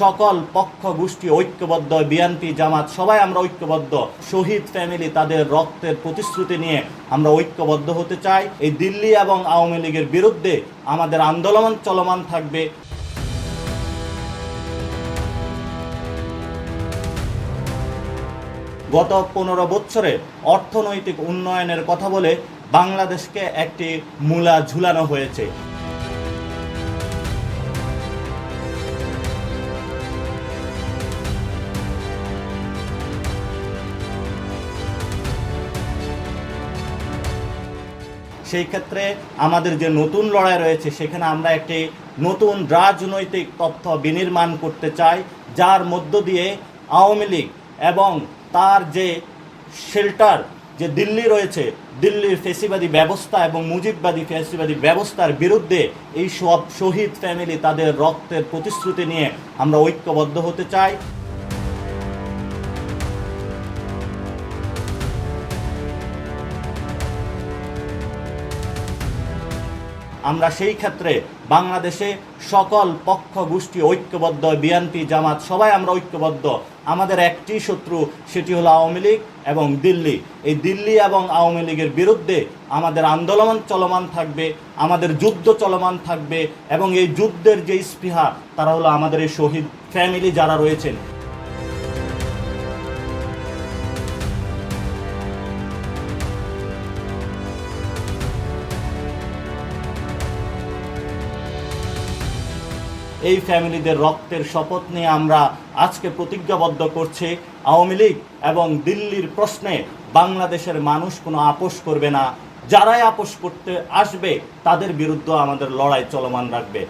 সকল পক্ষ, গোষ্ঠী, ঐক্যবদ্ধ, বিএনপি, জামাত, সবাই আমরা ঐক্যবদ্ধ। শহীদ ফ্যামিলি তাদের রক্তের প্রতিশ্রুতি নিয়ে আমরা ঐক্যবদ্ধ হতে চাই। এই দিল্লি এবং আওয়ামী লীগের বিরুদ্ধে আমাদের আন্দোলন চলমান থাকবে। গত পনেরো বছরে অর্থনৈতিক উন্নয়নের কথা বলে বাংলাদেশকে একটি মূলা ঝুলানো হয়েছে। সেই ক্ষেত্রে আমাদের যে নতুন লড়াই রয়েছে, সেখানে আমরা একটি নতুন রাজনৈতিক তথ্য বিনির্মাণ করতে চাই, যার মধ্য দিয়ে আওয়ামী লীগ এবং তার যে শেল্টার, যে দিল্লি রয়েছে, দিল্লির ফেসিবাদী ব্যবস্থা এবং মুজিববাদী ফেসিবাদী ব্যবস্থার বিরুদ্ধে এই সব শহীদ ফ্যামিলি তাদের রক্তের প্রতিশ্রুতি নিয়ে আমরা ঐক্যবদ্ধ হতে চাই। আমরা সেই ক্ষেত্রে বাংলাদেশে সকল পক্ষ, গোষ্ঠী, ঐক্যবদ্ধ, বিএনপি, জামাত, সবাই আমরা ঐক্যবদ্ধ। আমাদের একটি শত্রু, সেটি হলো আওয়ামী লীগ এবং দিল্লি। এই দিল্লি এবং আওয়ামী লীগের বিরুদ্ধে আমাদের আন্দোলন চলমান থাকবে, আমাদের যুদ্ধ চলমান থাকবে এবং এই যুদ্ধের যে স্পৃহা, তারা হলো আমাদের এই শহীদ ফ্যামিলি যারা রয়েছেন। এই ফ্যামিলিদের রক্তের শপথ নিয়ে আমরা আজকে প্রতিজ্ঞাবদ্ধ করছি। আওয়ামী লীগ এবং দিল্লির প্রশ্নে বাংলাদেশের মানুষ কোনো আপোষ করবে না। যারাই আপোষ করতে আসবে, তাদের বিরুদ্ধে আমাদের লড়াই চলমান রাখবে।